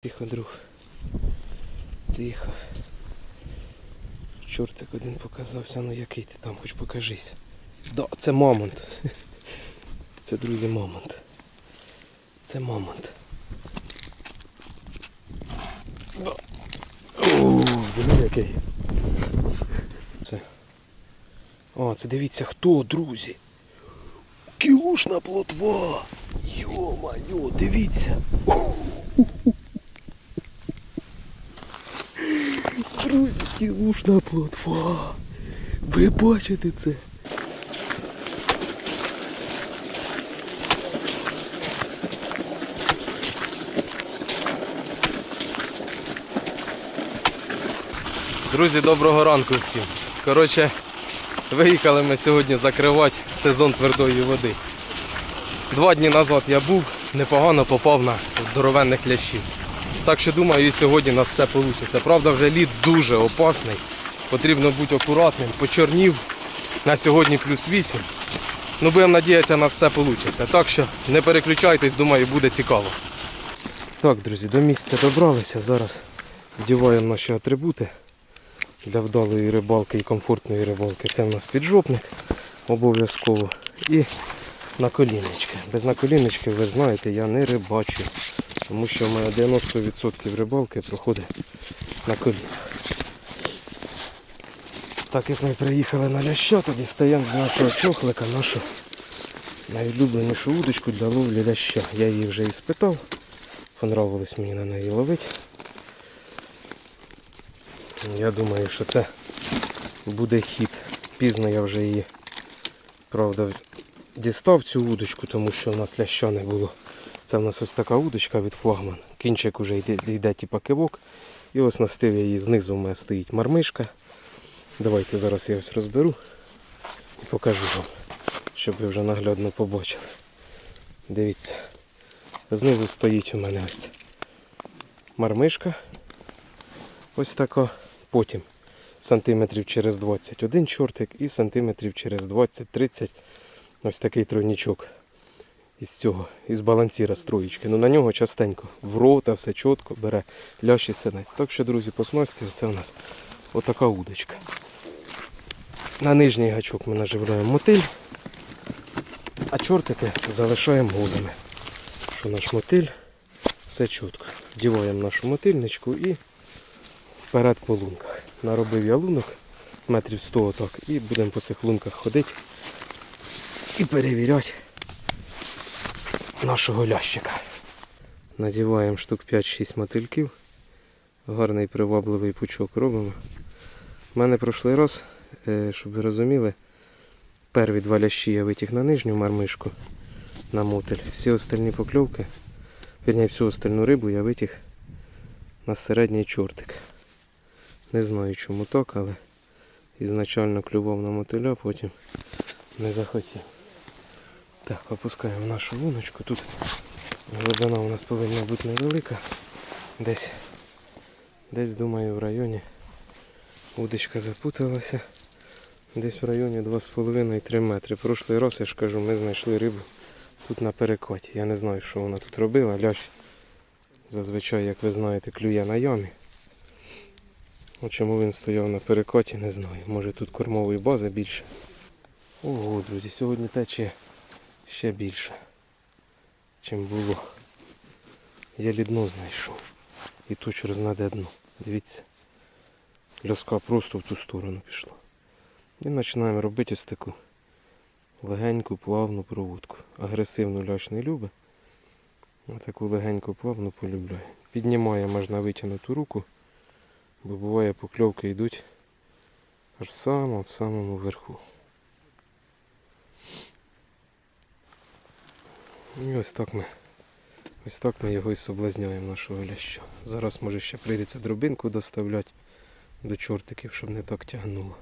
Тихо, друг. Тихо. Чортик один показався, ну який ти там, хоч покажись. Да, це мамонт. Це, друзі, мамонт. Це мамонт. Да. О, який. Це. А, це дивіться хто, друзі. Кілушна плотва. Йо-майо, дивіться. Друзі, кілушна плотва. Ви бачите це? Друзі, доброго ранку всім. Коротше, виїхали ми сьогодні закривати сезон твердої води. Два дні назад я був, непогано попав на здоровенних лящів. Так що думаю, і сьогодні на все вийде. Правда, вже лід дуже опасний. Потрібно бути акуратним. Почорнів на сьогодні плюс 8. Ну, будемо надіятися, на все вийде. Так що не переключайтесь, думаю, буде цікаво. Так, друзі, до місця добралися. Зараз вдіваємо наші атрибути для вдалої рибалки і комфортної рибалки. Це в нас піджопник обов'язково. І наколіннички. Без наколіннички, ви знаєте, я не рибачу. Тому що мене 90% рибалки проходить на колінах. Так як ми приїхали на ляща, то дістаємо з нашого чохлика нашу найулюбленішу удочку для ловлі ляща. Я її вже і спитав. Понравилось мені на неї ловити. Я думаю, що це буде хід. Пізно я вже її, правда, дістав цю удочку, тому що в нас ляща не було. Це в нас ось така удочка від флагман. Кінчик вже йде, йде типа кивок. І ось на стиві її знизу у мене стоїть мармишка. Давайте зараз я ось розберу і покажу вам, щоб ви вже наглядно побачили. Дивіться. Знизу стоїть у мене ось мармишка. Ось така. Потім сантиметрів через 20 один чортик і сантиметрів через 20-30 ось такий тройнічок із цього, із балансіра строїчки. Ну на нього частенько в рота, все чітко бере лящ і синець. Так що, друзі, по снасті це у нас отака удочка. На нижній гачок ми наживляємо мотиль, а чортики залишаємо голими. Що наш мотиль, все чітко. Вдіваємо нашу мотильничку і вперед по лунках. Наробив я лунок метрів 100 отак і будемо по цих лунках ходити і перевіряти нашого лящика. Надіваємо штук 5-6 мотильків. Гарний привабливий пучок робимо. У мене прошлий раз, е, щоб ви розуміли, перві два лящі я витяг на нижню мармишку на мотиль. Всі остальні покльовки, вірні, всю остальну рибу я витяг на середній чортик. Не знаю чому так, але ізначально клював на мотиля, потім не захотів. Так, опускаємо нашу луночку. Тут глибина у нас повинна бути невелика. Десь, десь думаю, в районі удочка запуталася. Десь в районі 2,5-3 метри. Прошлий раз, я ж кажу, ми знайшли рибу тут на перекоті. Я не знаю, що вона тут робила. Лящ зазвичай, як ви знаєте, клює на ямі. Чому він стояв на перекоті, не знаю. Може тут кормової бази більше. Ого, друзі, сьогодні тече ще більше, чим було. Я дно знайшов. І тут через наде дно. Дивіться. Ляска просто в ту сторону пішла. І починаємо робити ось таку легеньку плавну проводку. Агресивну ляш не любить. Таку легеньку плавну полюбляє. Піднімаємо аж на витягнуту руку, бо буває покльовки йдуть аж в самому в самому верху. І ось так ми ось так ми його і соблазняємо нашого ляща. Зараз може ще прийдеться дробинку доставляти до чортиків, щоб не так тягнуло.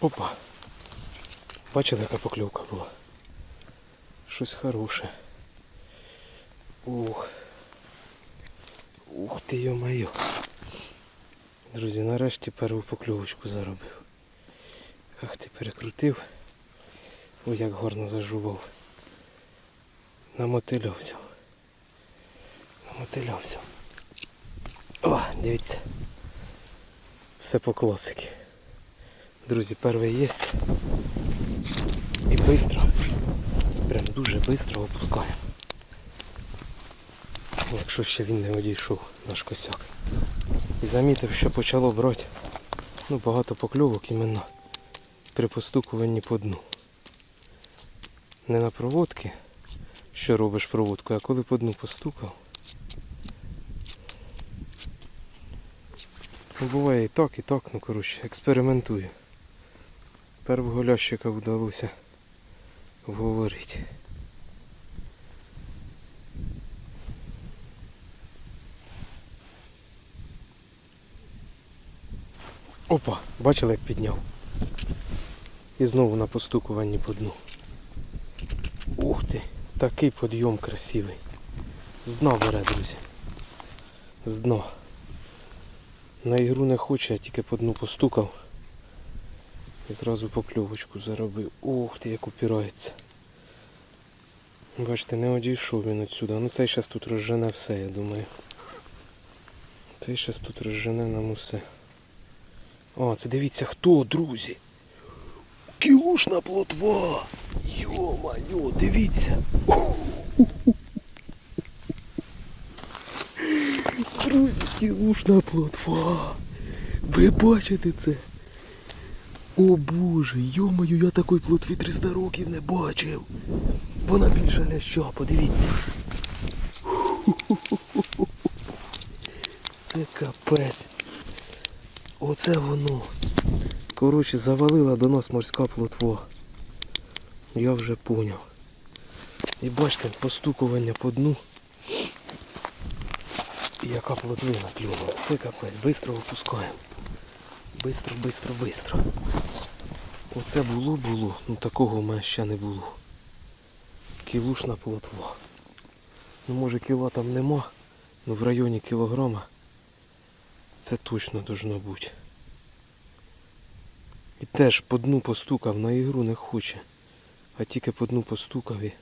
Опа. Бачили, яка покльовка була? Щось хороше. Ух. Ух ти йо-моє. Друзі, нарешті перву покльовочку заробив. Ах ти перекрутив. Ой, як гарно зажував. На мотиля. На мотиля. О, дивіться. Все по класики. Друзі, перший є. І швидко. Прям дуже швидко опускаємо. Якщо ще він не одійшов, наш косяк. І замітив, що почало брати ну, багато покльовок іменно при постукуванні по дну. Не на проводки, що робиш проводку, а коли по дну постукав. Ну, буває і так, і так, ну коротше, експериментую. Первого лящика вдалося вговорити. Опа, бачили, як підняв. І знову на постукуванні по дну. Ух ти, такий підйом красивий. З дна бере, друзі. З дна. На ігру не хоче, а тільки по дну постукав. І зразу покльовочку заробив. Ух ти, як упирається. Бачите, не одійшов він отсюди. Ну цей зараз тут розжене все, я думаю. Цей зараз тут розжене нам усе. О, це дивіться хто, друзі. Кілушна плотва. Йо-майо, дивіться. Друзі, кілушна плотва. Ви бачите це? О боже, йо-моє, я такої плотві 300 років не бачив. Вона більша ляща, подивіться. Це капець. Оце воно. Коротше, завалила до нас морська плотва. Я вже поняв. І бачите, постукування по дну. Яка плотвина клюнула. Це капець. Бистро випускаємо. Бистро, бистро, бистро. Оце було, було. Ну такого в мене ще не було. Кілушна плотва. Ну може кіла там нема, ну в районі кілограма це точно должно бути. І теж по дну постукав, на ігру не хоче. А тільки по дну постукав і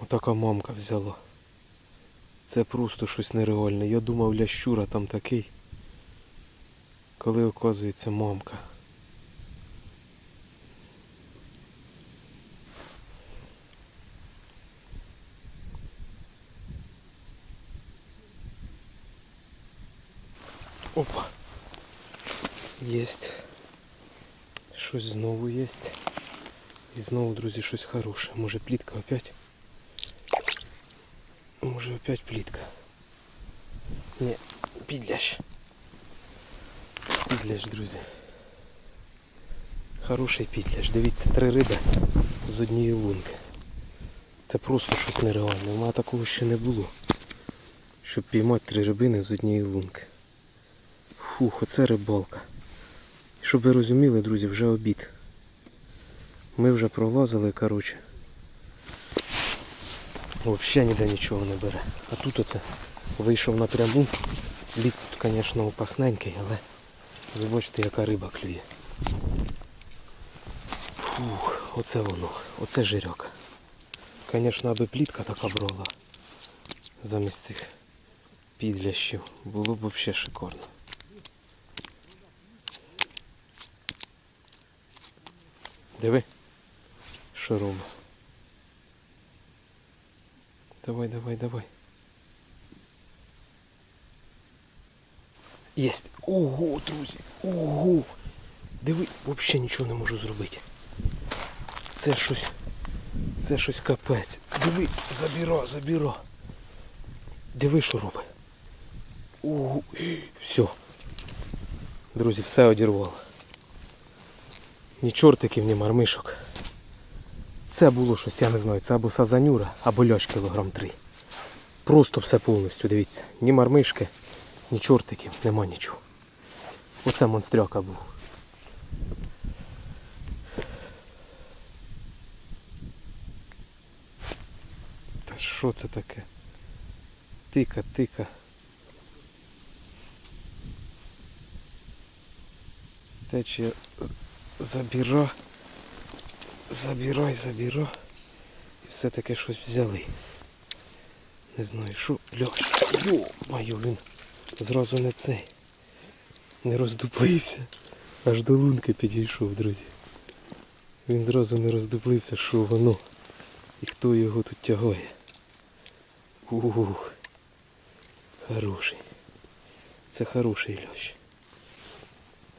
отака мамка взяла. Це просто щось нереальне. Я думав лящура там такий. Коли оказується мамка. Опа. Єсть. Щось знову єсть. І знову, друзі, щось хороше. Може плітка опять? Може опять плітка. Ні, підлящ. Підлящ, друзі. Хороший підлящ. Дивіться, три риби з однієї лунки. Це просто щось нереальне. У мене такого ще не було. Щоб піймати три рибини з однієї лунки. Фух, оце рибалка. Щоб ви розуміли, друзі, вже обід. Ми вже пролазили, коротше. Взагалі ніде нічого не бере. А тут оце вийшов напряму. Лід тут, звісно, опасненький, але ви бачите, яка риба клює. Фух, оце воно, оце жирьок. Звісно, аби плітка така брала замість цих підлящів. Було б взагалі шикарно. Диви, що. Давай, давай, давай. Єсть. Ого, друзі. Ого. Диви, взагалі нічого не можу зробити. Це щось. Це щось капець. Диви, забіра, забіра. Диви, що робить. Ого. Все. Друзі, все одірвало. Ні чортиків, ні мармишок. Це було щось, я не знаю, це або сазанюра, або лящ кілограм три. Просто все повністю, дивіться. Ні мармишки, ні чортиків, нема нічого. Оце монстряка був. Та що це таке? Тика, тика. Течія забіра. Забирай, забіра. І все-таки щось взяли. Не знаю, що. Льош. Йо-маю, він зразу не цей. Не роздуплився. Аж до лунки підійшов, друзі. Він зразу не роздуплився, що воно. І хто його тут тягає. Ух. Хороший. Це хороший льощ.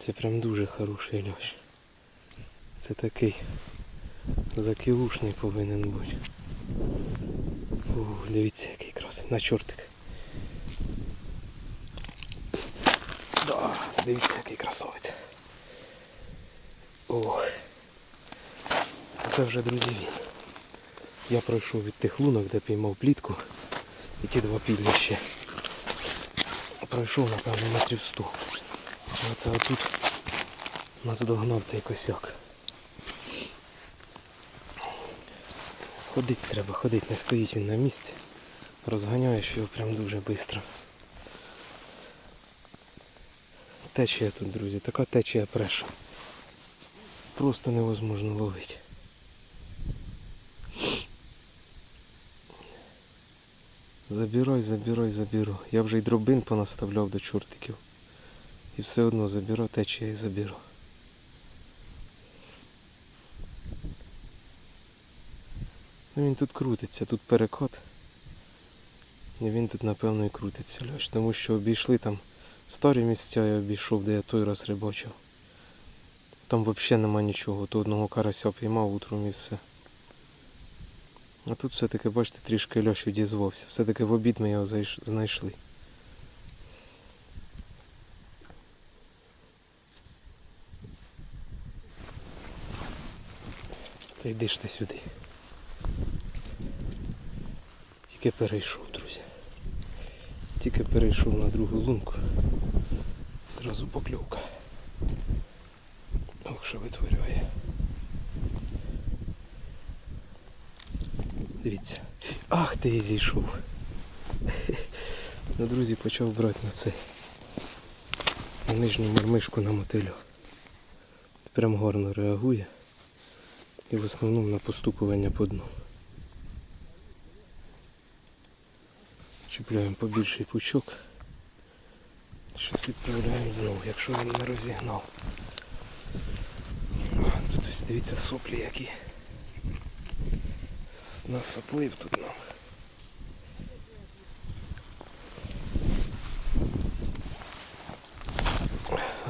Це прям дуже хороший льощ. Це такий закілушний повинен бути. Ух, дивіться, який красий. На чортик. Да, дивіться, який красавець. Ох. Це вже, друзі, він. Я пройшов від тих лунок, де піймав плітку. І ті два підля ще. Пройшов, напевно, метрів сто. А це отут нас догнав цей косяк. Ходить треба, ходить, не стоїть він на місці. Розганяєш його прям дуже швидко. Течія тут, друзі, така течія преша. Просто невозможно ловити. Забирай, забирай, забирай. Я вже й дробин понаставляв до чортиків. І все одно забирай, течія і забирай. Ну він тут крутиться, тут перекот. І він тут напевно і крутиться Льош, тому що обійшли там старі місця я обійшов, де я той раз рибачив. Там взагалі нема нічого, то одного карася піймав утром і все. А тут все-таки, бачите, трішки Льош відізвався. Все-таки в обід ми його знайшли. Та йди ж ти сюди. Тільки перейшов, друзі. Тільки перейшов на другу лунку. Зразу покльовка. Ох, що витворює. Дивіться. Ах, ти і зійшов. Ну, друзі, почав брати на цей. На нижню мормишку на мотилю. Прям гарно реагує. І в основному на постукування по дну. Чіпляємо побільший пучок. Щось відправляємо знову, якщо він не розігнав. Тут ось дивіться соплі які. Насоплив тут нам.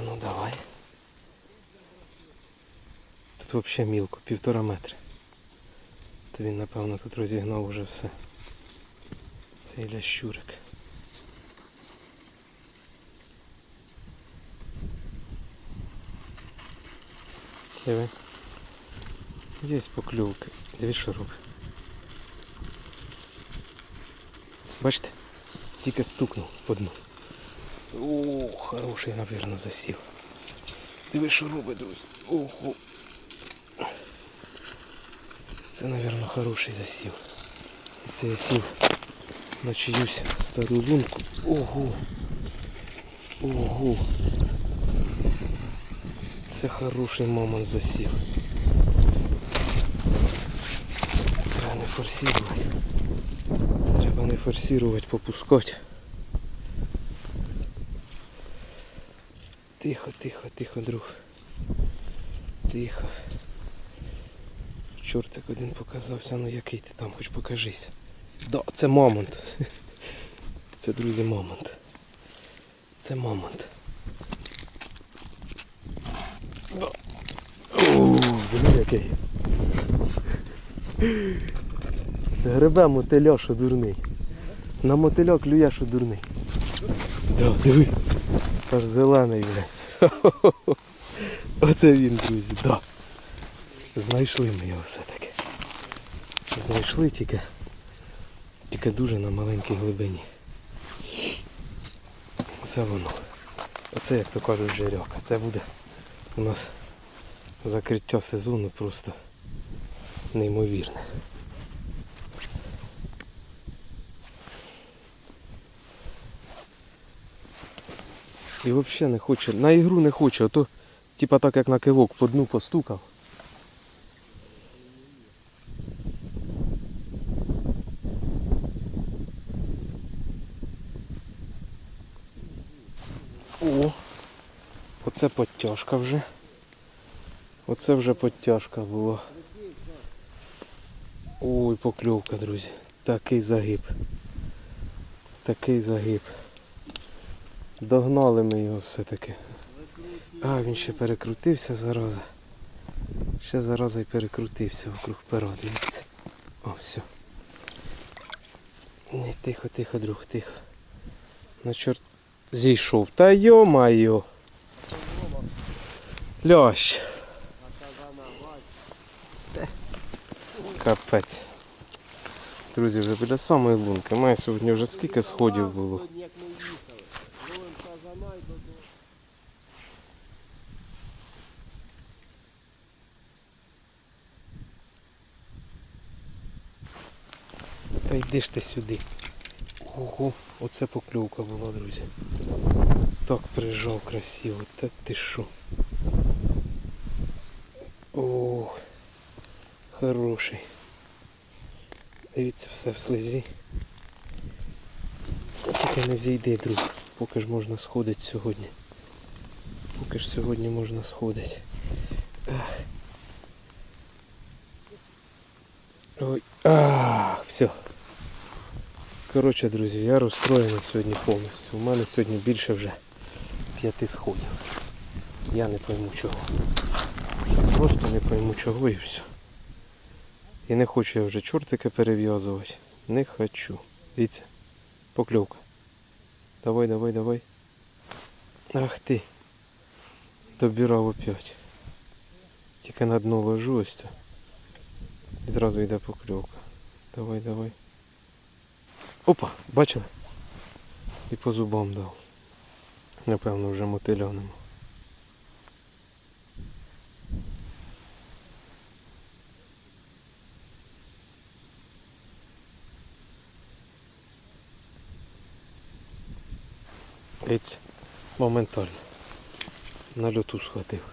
Ну давай. Тут взагалі мілко, півтора метри. То він напевно тут розігнав уже все. Цей лящурик. Диви. Є покльовки. Диви, що робить. Бачите? Тільки стукнув по дну. О, хороший, напевно, засів. Диви, що робить, друзі. Ого. Це, напевно, хороший засів. Це я сів на чиюсь стару лунку. Ого. Ого. Це хороший момент засів. Треба не форсувати. Треба не форсувати, попускати. Тихо, тихо, тихо, друг. Тихо. Чортик один показався, ну який ти там, хоч покажись. Да, це мамонт. Це, друзі, мамонт. Це мамонт. Да. Блін, який. Гребе мотиля, що дурний. На мотиля клює, що дурний. Да, диви. Аж зелений, бля. Оце він, друзі, да. Знайшли ми його все-таки. Знайшли тільки тільки дуже на маленькій глибині. Оце воно. Оце, як то кажуть, жиряк. Це буде у нас закриття сезону просто неймовірне. І взагалі не хоче, на ігру не хоче, ото типа так як на кивок по дну постукав. О, оце подтяжка вже. Оце вже подтяжка була. Ой, покльовка, друзі. Такий загиб. Такий загиб. Догнали ми його все-таки. А, він ще перекрутився зараза. Ще зараза й перекрутився вокруг пера. О, все. Ні, тихо, тихо, друг, тихо. На чорт зійшов. Та йо-майо. Лящ. Капець. Друзі, вже біля самої лунки. Має сьогодні вже скільки сходів було. Та йди ж ти сюди. Ого, оце покльовка була, друзі. Так прижав красиво, та ти що. О, хороший. Дивіться, все в слезі. Тільки не зійди, друг, поки ж можна сходити сьогодні. Поки ж сьогодні можна сходити. Ах. Ой, а, все. Коротше, друзі, я розстроєний сьогодні повністю. У мене сьогодні більше вже п'яти сходів. Я не пойму чого. Просто не пойму чого і все. І не хочу я вже чортики перев'язувати. Не хочу. Дивіться. Покльовка. Давай, давай, давай. Ах ти. Добирав опять. Тільки на дно ложу ось. І зразу йде покльовка. Давай, давай. Опа, бачили? І по зубам дав. Напевно, вже мотиляному. Геть моментально. На льоту схватив.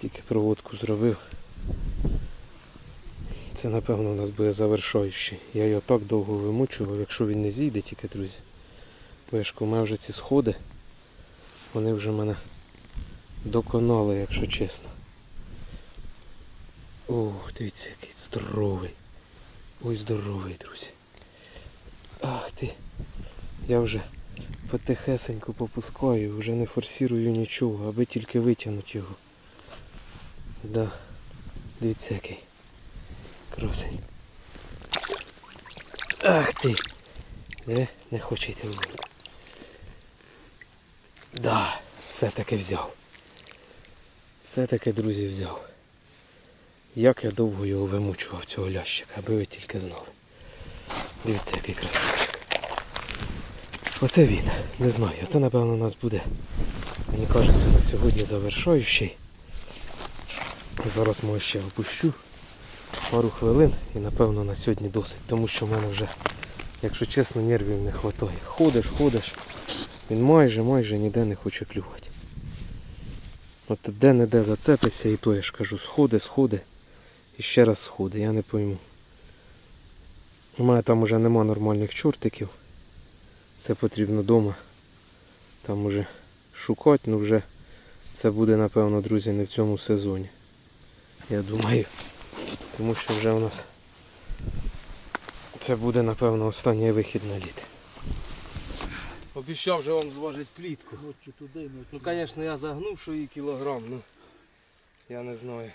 Тільки проводку зробив. Це напевно у нас буде завершаючий. Я його так довго вимучував, якщо він не зійде тільки, друзі. Вишку, у мене вже ці сходи, вони вже мене доконали, якщо чесно. Ох, дивіться, який здоровий. Ой, здоровий, друзі. Ах ти. Я вже потихесенько попускаю, вже не форсірую нічого, аби тільки витягнути його. Да. Дивіться який. Красень. Ах ти! Не, не хоче йти в воду. Да, все-таки взяв. Все-таки, друзі, взяв. Як я довго його вимучував цього лящика, аби ви тільки знали. Дивіться, який красавчик. Оце він. Не знаю. Це напевно у нас буде. Мені кажеться, на сьогодні завершаючий. Зараз може ще опущу пару хвилин і напевно на сьогодні досить, тому що в мене вже, якщо чесно, нервів не вистачає. Ходиш, ходиш, він майже майже ніде не хоче клювати. От де-не-де зацепися і то я ж кажу, сходи, сходи і ще раз сходи, я не пойму. У мене там уже нема нормальних чортиків. Це потрібно вдома. Там уже шукати, ну вже це буде, напевно, друзі, не в цьому сезоні. Я думаю. Тому що вже у нас це буде, напевно, останній вихід на літ. Обіцяв вже вам зважити плітку. Ночі туди, ночі. Ну, звісно, я загнув, що її кілограм, ну я не знаю.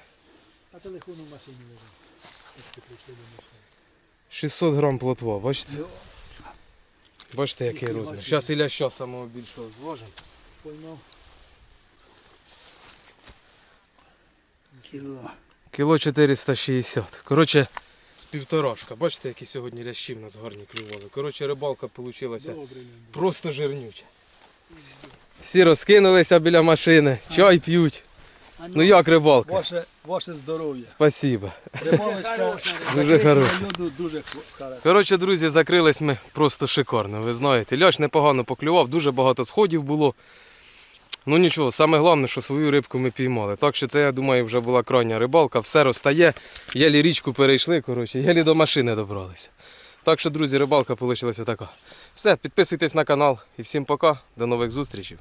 А телефон у машині машини. 600 грам плотва, бачите? Йо, Бачите, який розмір. Зараз і ляща самого більшого зважимо. Поймав. Кіло. Кіло 460. Коротше, півторашка. Бачите, які сьогодні лящі в нас гарні клювали. Коротше, рибалка вийшла просто жирнюча. Всі розкинулися біля машини, чай п'ють. Ну як рибалка? Ваше, ваше здоров'я. Спасибо. Рибалочка Дуже хороша. дуже. Коротше, друзі, закрились ми просто шикарно. Ви знаєте, Льош непогано поклював, дуже багато сходів було. Ну нічого, саме головне, що свою рибку ми піймали. Так що це, я думаю, вже була крайня рибалка, все розстає. Єлі річку перейшли, коротше, єлі до машини добралися. Так що, друзі, рибалка вийшла така. Все, підписуйтесь на канал і всім пока, до нових зустрічей.